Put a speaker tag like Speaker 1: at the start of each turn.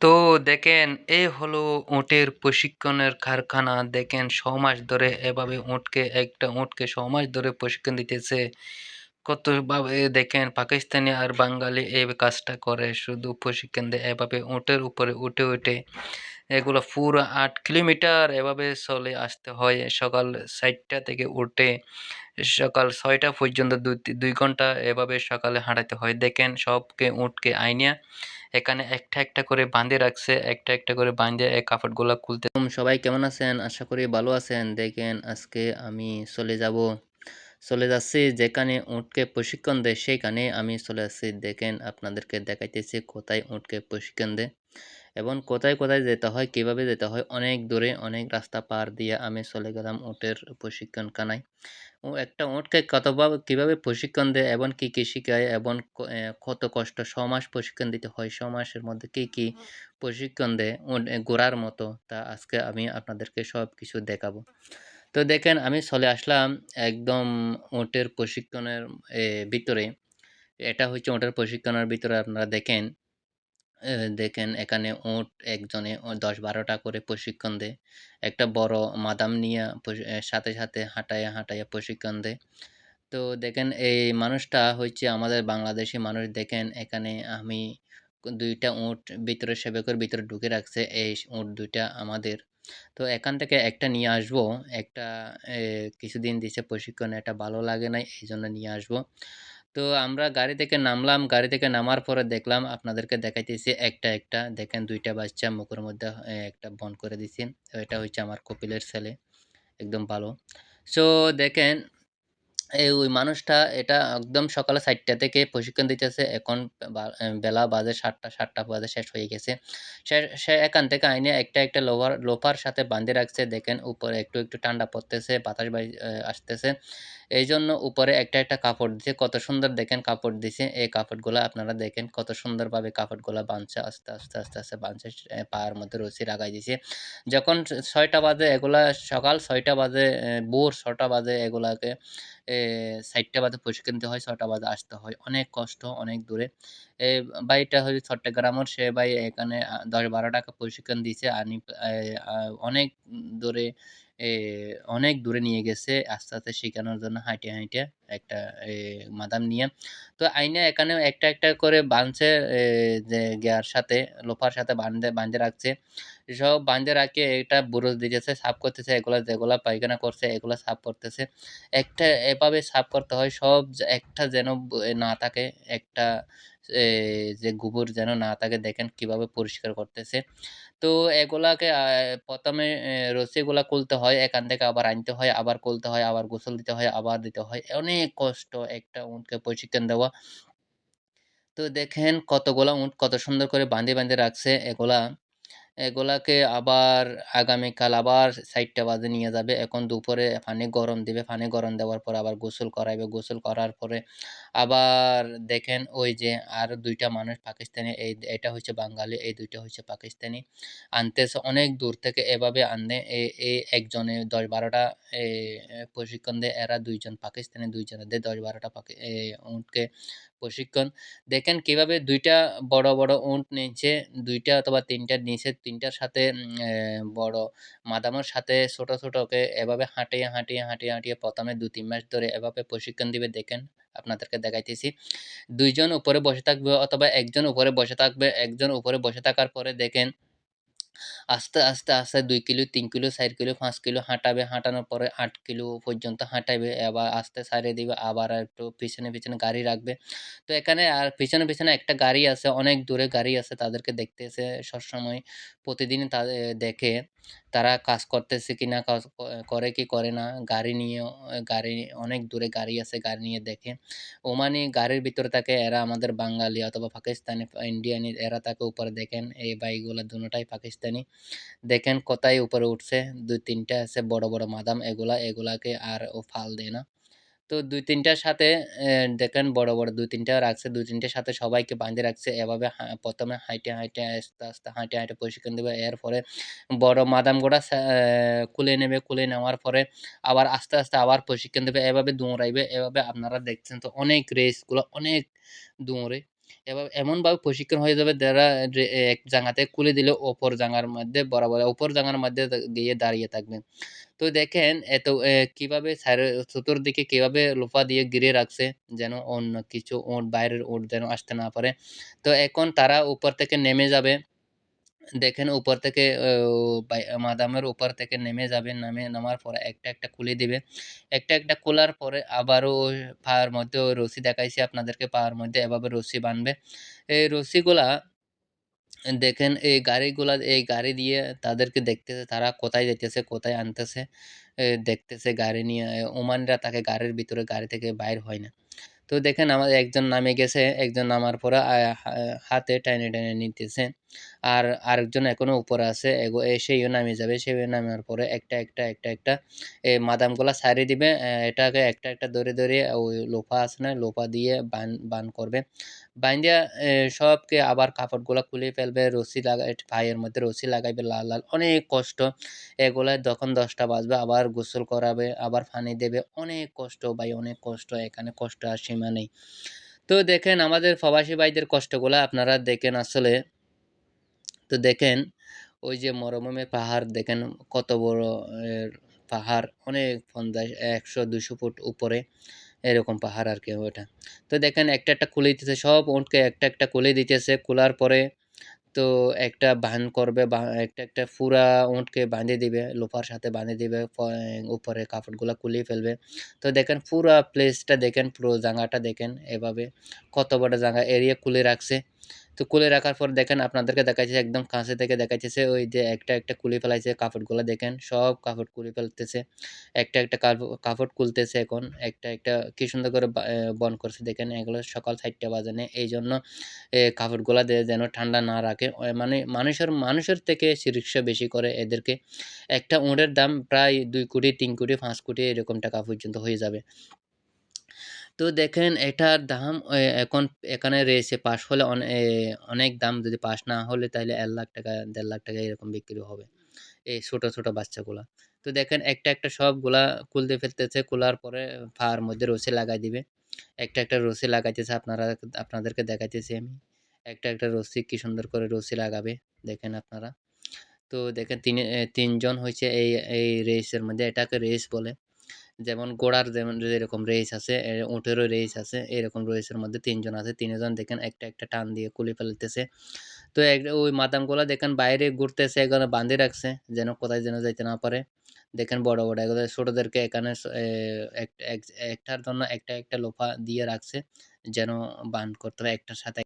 Speaker 1: তো দেখেন এই হলো উটের প্রশিক্ষণের কারখানা। দেখেন, ছ মাস ধরে এভাবে উটকে, একটা উটকে ছ মাস ধরে প্রশিক্ষণ দিতেছে। কতভাবে দেখেন, পাকিস্তানি আর বাঙালি এই কাজটা করে, শুধু প্রশিক্ষণ দেয় এভাবে উটের উপরে উঠে উঠে। এগুলো পুরো আট কিলোমিটার এভাবে চলে আসতে হয়, সকাল চারটা থেকে উঠে, সকাল ছয়টা পর্যন্ত দুই দুই ঘণ্টা এভাবে সকালে হাঁটাতে হয়। দেখেন, সবকে উটকে আইনিয়া এখানে একটা একটা করে বাঁধে রাখছে, একটা একটা করে বাঁধে এই কাপড়গুলো খুলতে। সবাই কেমন আছেন? আশা করি ভালো আছেন। দেখেন, আজকে আমি চলে যাব চলে যাচ্ছি। যেখানে উটকে প্রশিক্ষণ দেয় সেইখানে আমি চলে আসছি দেখেন আপনাদেরকে দেখাইতেছি কোথায় উটকে প্রশিক্ষণ দেয় এবং কোথায় কোথায় যেতে হয় কীভাবে যেতে হয়। অনেক দূরে অনেক রাস্তা পার দিয়ে আমি চলে গেলাম উটের প্রশিক্ষণ কানায় ও একটা উটকে কতভাবে কীভাবে প্রশিক্ষণ দেয় এবং কী কী শেখায় এবং কত কষ্ট ছ মাস প্রশিক্ষণ দিতে হয় ছ মাসের মধ্যে কী কী প্রশিক্ষণ দেয় ঘোরার মতো। তা আজকে আমি আপনাদেরকে সব কিছু দেখাবো। তো দেখেন, আমি চলে আসলাম একদম ওটের প্রশিক্ষণের ভিতরে। এটা হচ্ছে ওটের প্রশিক্ষণের ভিতরে আপনারা দেখেন দেখেন এখানে ওট একজনে দশ বারোটা করে প্রশিক্ষণ দেয়। একটা বড় মাদাম নিয়ে সাথে সাথে হাঁটাইয়া হাঁটাইয়া প্রশিক্ষণ দেয়। তো দেখেন, এই মানুষটা হচ্ছে আমাদের বাংলাদেশি মানুষ। দেখেন এখানে আমি দুইটা উট ভিতরে সেবকের ভিতরে ঢুকে রাখছে, এই উট দুইটা আমাদের। তো এখান থেকে একটা নিয়ে আসব, একটা কিছুদিন দিছে প্রশিক্ষণ, এটা ভালো লাগে নাই, এই জন্য নিয়ে আসব। তো আমরা গাড়ি থেকে নামলাম, গাড়ি থেকে নামার পরে দেখলাম, আপনাদেরকে দেখাইতেছি একটা একটা, দেখেন দুইটা বাচ্চা মুখের মধ্যে একটা বন করে দিছি। এটা হচ্ছে আমার কপিলের ছেলে, একদম ভালো। সো দেখেন এই ওই মানুষটা এটা একদম সকালে চারটা থেকে প্রশিক্ষণ দিতেছে। এখন বেলা বাজে সাতটা সাতটা বাজে শেষ হয়ে গেছে। সে সে এখান থেকে আইনে একটা একটা লোভার, লোফার সাথে বাঁধে রাখছে। দেখেন উপরে একটু একটু ঠান্ডা পড়তেছে, বাতাস বাই আসতেছে। এই জন্য উপরে একটা একটা কাপড় দিছে। কত সুন্দর দেখেন কাপড় দিছে। এই কাপড়গুলো আপনারা দেখেন কত সুন্দরভাবে কাপড়গুলো বাঁধছে আস্তে আস্তে আস্তে আস্তে বাঁধছে পায়ের মধ্যে রসি লাগাই দিছে। যখন ছয়টা বাজে এগুলা সকাল, ছয়টা বাজে ভোর, ছটা বাজে এগুলাকে সাইডটা বাজে প্রশিক্ষণ দিতে হয়, ছটা বাজে আসতে হয়। অনেক কষ্ট, অনেক দূরে। এই বাড়িটা হচ্ছে চট্টগ্রামের, সে ভাই এখানে দশ বারো টাকা প্রশিক্ষণ দিয়েছে আনি অনেক দূরে অনেক দূরে নিয়ে গেছে আস্তে আস্তে শেখানোর জন্য হাঁটে হাঁটে একটা মাদাম নিয়ে। তো আইনে এখানে একটা একটা করে বাঁধছে যে গিয়ার সাথে, লোফার সাথে বাঁধে বাঁধে রাখছে। সব বাঁধে রাখে, এটা বুরুজ দিতেছে, সাফ করতেছে, এগুলা যেগুলা পায়খানা করছে, এগুলা সাফ করতেছে। একটা এভাবে সাফ করতে হয়, সব একটা যেন না থাকে, একটা যে গোবর যেন না থাকে, দেখেন কীভাবে পরিষ্কার করতেছে। তো এগুলাকে প্রথমে রসিগুলা খুলতে হয়, এখান থেকে আবার আনতে হয়, আবার খুলতে হয়, আবার গোসল দিতে হয়, আবার দিতে হয়। অনেক কষ্ট, একটা উঁটকে প্রশিক্ষণ দেওয়া। তো দেখেন কতগুলা উঁট কত সুন্দর করে বাঁধে বাঁধে রাখছে এগুলা। এগুলাকে আবার আগামীকাল আবার সাইডটা বাজে নিয়ে যাবে। এখন দুপুরে পানি গরম দিবে, পানি গরম দেওয়ার পর আবার গোসল করাইবে। গোসল করার পরে আবার দেখেন ওই যে আর দুইটা মানুষ পাকিস্তানি, এই এটা হচ্ছে বাঙালি, এই দুইটা হচ্ছে পাকিস্তানি। আনতেছে অনেক দূর থেকে এভাবে আনতে এই একজনে দশ বারোটা প্রশিক্ষণ দেয়, এরা দুইজন পাকিস্তানি, দুইজনে দেয় দশ বারোটা উঠকে প্রশিক্ষণ। দেখেন কীভাবে দুইটা বড় বড় উঁট নিচে দুইটা অথবা তিনটা নিচে তিনটার সাথে বড় মাদামের সাথে ছোট ছোটকে এভাবে হাঁটিয়ে হাঁটিয়ে হাঁটিয়ে হাঁটিয়ে প্রথমে দু তিন মাস ধরে এভাবে প্রশিক্ষণ দিবে, দেখেন। আপনাদেরকে দেখাইতেছি। দুইজন উপরে বসে থাকবে অথবা একজন উপরে বসে থাকবে, একজন উপরে বসে থাকার পরে দেখেন আস্তে আস্তে আস্তে দুই কিলো, তিন কিলো, চার কিলো, পাঁচ কিলো হাঁটাবে। হাঁটানোর পরে আট কিলো পর্যন্ত হাঁটাবে আবার আস্তে সারিয়ে দিবে, আবার একটু পিছনে পিছনে গাড়ি রাখবে। তো এখানে আর পিছনে পিছনে একটা গাড়ি আছে, অনেক দূরে গাড়ি আছে, তাদেরকে দেখতেছে সবসময়। প্রতিদিন তাদের দেখে তারা কাজ করতেছে কি না কাজ করে কি করে না, গাড়ি নিয়ে গাড়ি, অনেক দূরে গাড়ি আছে, গাড়ি নিয়ে দেখে। ওমানি গাড়ির ভিতরে থাকে এরা আমাদের বাঙালি অথবা পাকিস্তানি, ইন্ডিয়ানি, এরা তাকে উপরে দেখেন, এই বাইকগুলো দুটাই পাকিস্তানি। দেখেন কোথায় উপরে উঠছে, দুই তিনটা আছে, বড় বড় মাদাম, এগুলা, এগুলাকে আর ও ফাল দেয় না। তো দুই তিনটার সাথে দেখেন বড় বড় দুই তিনটা রাখছে, দুই তিনটার সাথে সবাইকে বাঁধে রাখছে। এভাবে প্রথমে হাঁটে হাইটে, আস্তে আস্তে হাঁটে হাঁটে প্রশিক্ষণ দেবে। এরপরে বড় মাদাম গোড়া খুলে নেবে, খুলে নেওয়ার পরে আবার আস্তে আস্তে আবার প্রশিক্ষণ দেবে। এভাবে দৌড়াইবে। এভাবে আপনারা দেখছেন তো অনেক রেসগুলো, অনেক দৌড়ে এভাবে এমনভাবে প্রশিক্ষণ হয়ে যাবে যারা এক জায়গাতে খুলে দিলে অপর জায়গার মধ্যে বরাবর অপর জায়গার মধ্যে গিয়ে দাঁড়িয়ে থাকবেন তো দেখেন, এত কীভাবে সাইডে চতুর্দিকে কীভাবে লোফা দিয়ে গিরে রাখছে যেন অন্য কিছু ওট বাইরের ওট যেন আসতে না পারে। তো এখন তারা উপর থেকে নেমে যাবে। দেখেন উপর থেকে মাদামের উপর থেকে নেমে যাবে নামে, নামার পরে একটা একটা খুলে দিবে। একটা একটা খোলার পরে আবারও পায়ের মধ্যে রশি দেখাইছি আপনাদেরকে পায়ের মধ্যে এভাবে রশি বাঁধবে। এই রশিগুলা, দেখেন এই গাড়িগুলা, এই গাড়ি দিয়ে তাদেরকে দেখতেছে, তারা কোথায় যেতেছে কোথায় আনতেছে দেখতেছে গাড়ি নিয়ে ওমানরা তাকে গাড়ির ভিতরে, গাড়ি থেকে বাইর হয় না। তো দেখেন আমাদের একজন নামে গেছে, একজন নামার পরে হাতে টাইনে টাইনে নিতেছে। আর আরেকজন এখনও উপরে আছে এগো এ সেও নামে যাবে সেও নামার পরে একটা একটা একটা একটা এই মাদামগুলা সারিয়ে দিবে এটাকে একটা একটা ধরে ধরে ওই লোফা আছে না লোফা দিয়ে বান বান করবে। বাইন্দিয়া এ, সবকে আবার কাপড়গুলা খুলে ফেলবে রশি লাগা পায়ের মধ্যে রশি লাগাইবে লাল লাল অনেক কষ্ট। এগুলা যখন দশটা বাজবে আবার গোসল করাবে আবার পানি দেবে অনেক কষ্ট ভাই অনেক কষ্ট এখানে কষ্ট আর সীমা নেই। তো দেখেন আমাদের প্রবাসী ভাইদের কষ্টগুলা আপনারা দেখেন আসলে তো দেখেন, ওই যে মরুভূমির পাহাড় দেখেন কত বড় পাহাড়, অনেক পঞ্চাশ, একশো দুশো ফুট উপরে এরকম পাহাড় আর কি ওটা তো দেখেন একটা একটা খুলে দিতেছে, সব উঁটকে একটা একটা খুলে দিতেছে খোলার পরে তো একটা বান করবে একটা একটা পুরা উঁটকে বাঁধে দিবে, লোফার সাথে বাঁধে দিবে উপরে কাপড়গুলো খুলিয়ে ফেলবে। তো দেখেন পুরা প্লেসটা দেখেন, পুরো জায়গাটা দেখেন এভাবে, কত বড় জায়গা, এরিয়া খুলে রাখছে। তো খুলে রাখার পর দেখেন আপনাদেরকে দেখাচ্ছে একদম কাঁচে থেকে দেখাচ্ছে ওই যে একটা একটা খুলে ফেলাইছে, কাপড়গুলো দেখেন সব কাপড় খুলে ফেলতেছে, একটা একটা কাপড় খুলতেছে এখন, একটা একটা কি সুন্দর করে বন করছে দেখেন, এগুলো সকাল চারটে বাজানে এই জন্য কাপড়গুলা যেন ঠান্ডা না রাখে মানে মানুষের মানুষের থেকে চিকিৎসা বেশি করে এদেরকে, একটা উঁটের দাম প্রায় দুই কোটি, তিন কোটি, পাঁচ কোটি এরকম টাকা পর্যন্ত হয়ে যাবে। তো দেখেন এটার দাম এখন এখানে রয়েছে পাস হলে অনেক দাম। যদি পাস না হলে তাহলে এক লাখ টাকা, দেড় লাখ টাকা এরকম বিক্রি হবে এই ছোটো ছোটো বাচ্চাগুলা। তো দেখেন একটা একটা সবগুলা খুলতে ফেলতেছে, খোলার পরে ফার মধ্যে রশি লাগাই দিবে। একটা একটা রশি লাগাইতেছে আপনারা, আপনাদেরকে দেখাইতেছি আমি। একটা একটা রশি কি সুন্দর করে রশি লাগাবে, দেখেন আপনারা। তো দেখেন তিন তিনজন হয়েছে এই এই রেসের মধ্যে, এটাকে রেস বলে। যেমন ঘোড়ার যেমন যেরকম রেস আছে উটেরও রেস আছে, এরকম রেসের মধ্যে তিনজন আছে, তিনজন দেখেন একটা একটা টান দিয়ে কুলি ফেলতেছে। তো ওই মাদামগুলা দেখেন বাইরে ঘুরতেছে এখানে বাঁধে রাখছে, যেন কোথায় যেন যাইতে না পারে। দেখেন বড় বড় এগুলো ছোটদেরকে এখানে একটার জন্য একটা একটা লোফা দিয়ে রাখছে, যেন বান করতে হবে একটার সাথে